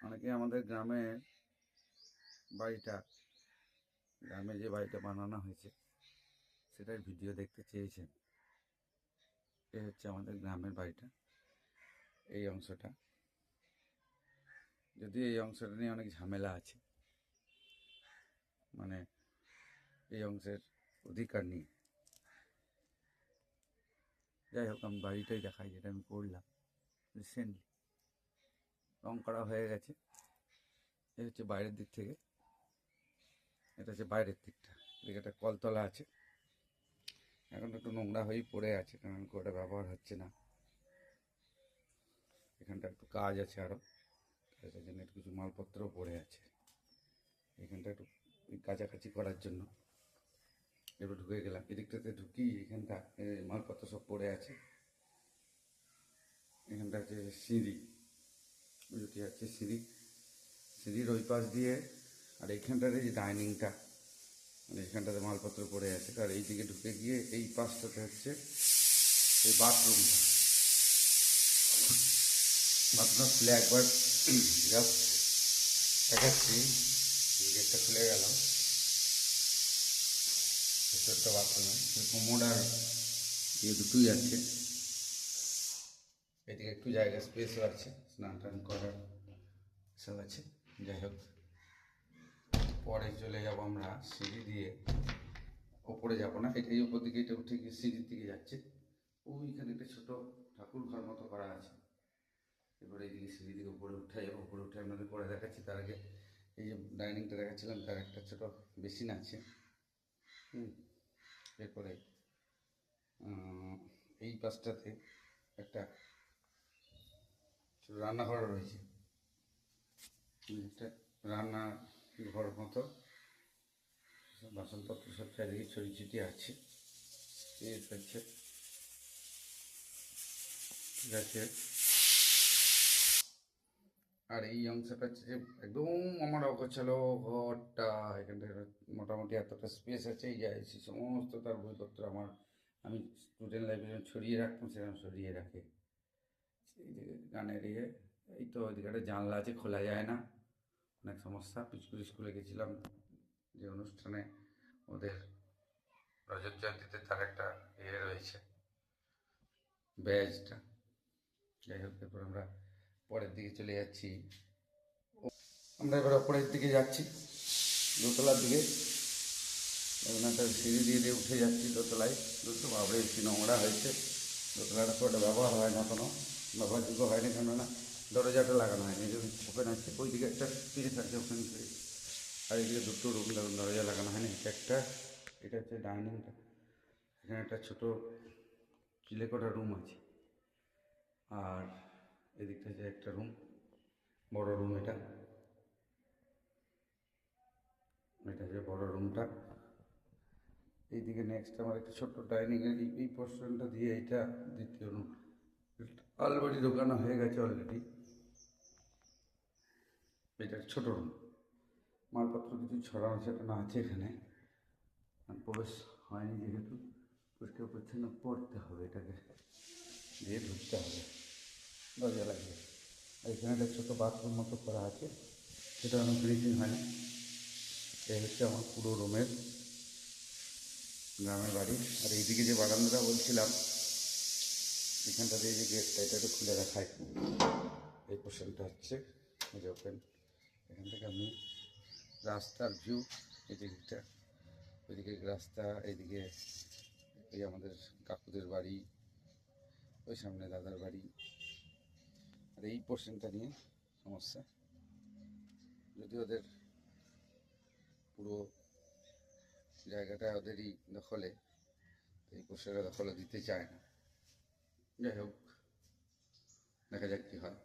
অনেকে আমাদের গ্রামের বাড়িটা, গ্রামে যে বাড়িটা বানানো হয়েছে, সেটার ভিডিও দেখতে চেয়েছেন। এ হচ্ছে আমাদের গ্রামের বাড়িটা, এই অংশটা। যদি এই অংশটা নিয়ে অনেক ঝামেলা আছে মানে এই অংশের অধিকার নিয়ে। যাই হোক, আমি বাড়িটাই দেখাই, যেটা আমি করলাম রিসেন্টলি রং করা হয়ে গেছে। এই হচ্ছে বাইরের দিক থেকে। এটা হচ্ছে বাইরের দিকটা। এদিকে একটা কলতলা আছে। এখন একটু নোংরা হয়েই পড়ে আছে, কারণ ওটা ব্যবহার হচ্ছে না। এখানটা একটু কাজ আছে আরও কাজের জন্য একটু কিছু মালপত্রও পড়ে আছে। এখানটা একটু কাছাকাছি করার জন্য। এবার ঢুকে গেলাম। এদিকটাতে ঢুকি, এখানটা মালপত্র সব পড়ে আছে। এখানটা হচ্ছে সিঁড়ি। যেটি আছে সিঁড়ি, সিঁড়ির ওই পাশ দিয়ে, আর এইখানটাতে যে ডাইনিংটা মানে এখানটাতে মালপত্র পড়ে আছে আর এই দিকে ঢুকে গিয়ে এই পাশটাতে হচ্ছে এই বাথরুমটা। বাথরুম খুলে একবার জাস্ট দেখাচ্ছি গেটটা খুলে গেলাম। ভেতরটা বাথরুমে কোমোড আর ইয়ে দুটোই আছে। একটু জায়গা স্পেসও আছে, স্নান টান করার সব আছে। যাই হোক, পরে চলে যাব আমরা সিঁড়ি দিয়ে। ওপরে যাব না এটা এই উপর দিকে, এটা উঠে গিয়ে সিঁড়ির দিকে যাচ্ছে। ওইখানে একটা ছোটো ঠাকুর ঘর মতো করা আছে। এবারে এইদিকে সিঁড়ি দিকে উপরে উঠে যাব, উপরে উঠে আপনাদের পরে দেখাচ্ছি। তার আগে এই যে ডাইনিংটা দেখাচ্ছিলাম, তার একটা ছোটো বেসিন আছে। হুম, এরপরে এই পাশটাতে একটা রান্নাঘর রয়েছে। রান্না ঘর মতো বাসনপত্র সব চারিদিকে ছড়িয়ে ছিটিয়ে আছে। ঠিক আছে আর এই অংশটা হচ্ছে যে একদম আমার অগোছালো ঘরটা। এখানটা মোটামুটি এতটা স্পেস আছে, এই যায় সমস্ত তার বইপত্র আমার, আমি স্টুডেন্ট লাইব্রেরি ছড়িয়ে রাখতাম সেরকম সরিয়ে রাখে। এই যে গানের ইয়ে এই তো একটা জানলা আছে, খোলা যায় না। অনেক সমস্যা পিচকুল স্কুলে গেছিলাম যে অনুষ্ঠানে ওদের রজত জয়ন্তীতে তার একটা ইয়ে রয়েছে, ব্যাজটা। যাই হোক, এরপর আমরা পরের দিকে চলে যাচ্ছি। আমরা এবার ওপরের দিকে যাচ্ছি, দোতলার দিকে। সিঁড়ি দিয়ে দিয়ে উঠে যাচ্ছি দোতলায়। দুটো বাবরে একটু নোংরা হয়েছে। দোতলাটা তো একটা ব্যবহার হয় না কোনো ব্যবহারযোগ্য হয়নি, কেননা দরজাটা লাগানো হয়নি ওপেন আছে ওই দিকে একটা সিঁড়ি থাকছে ওখানে। আর এদিকে দুটো রুম দরজা লাগানো হয়নি, এটা একটা, এটা হচ্ছে ডাইনিংটা এখানে একটা ছোটো চিলে চিলেকোটা রুম আছে। আর এদিকটা যে একটা রুম, বড় রুম এটা। এটা যে বড় রুমটা। এইদিকে নেক্সট আমার একটা ছোট্ট ডাইনিং এই পোর্শনটা দিয়ে এটা দ্বিতীয় রুম অলরেডি ঢোকানো হয়ে গেছে অলরেডি। এটা ছোট রুম মালপত্র কিছু ছড়ানো ছেটানো আছে এখানে। প্রবেশ হয়নি যেহেতু। পরিষ্কার পরিচ্ছন্ন করতে হবে এটাকে। দিয়ে ঢুকতে হবে। দরজা লাগবে এখানে একটা ছোটো বাথরুম মতো করা আছে। সেটা আমার ফিনিশিং হয়নি এই হচ্ছে আমার পুরো রুমের গ্রামের বাড়ি। আর এইদিকে যে বারান্দাটা বলছিলাম এখানটা দিয়ে যে গেটটা, এটা একটু খুলে রাখাই এই পোর্শনটা হচ্ছে, এই যে ওপেন এখান থেকে আমি রাস্তার ভিউ এই দিকটা ওইদিকে রাস্তা, এইদিকে এই আমাদের কাকুদের বাড়ি, ওই সামনে দাদার বাড়ি। আর এই পোর্শনটা নিয়ে সমস্যা। যদি ওদের পুরো জায়গাটা ওদেরই দখলে এই পোর্শনটা দখলে দিতে চায় না। যাই হোক দেখা যাক কী হয়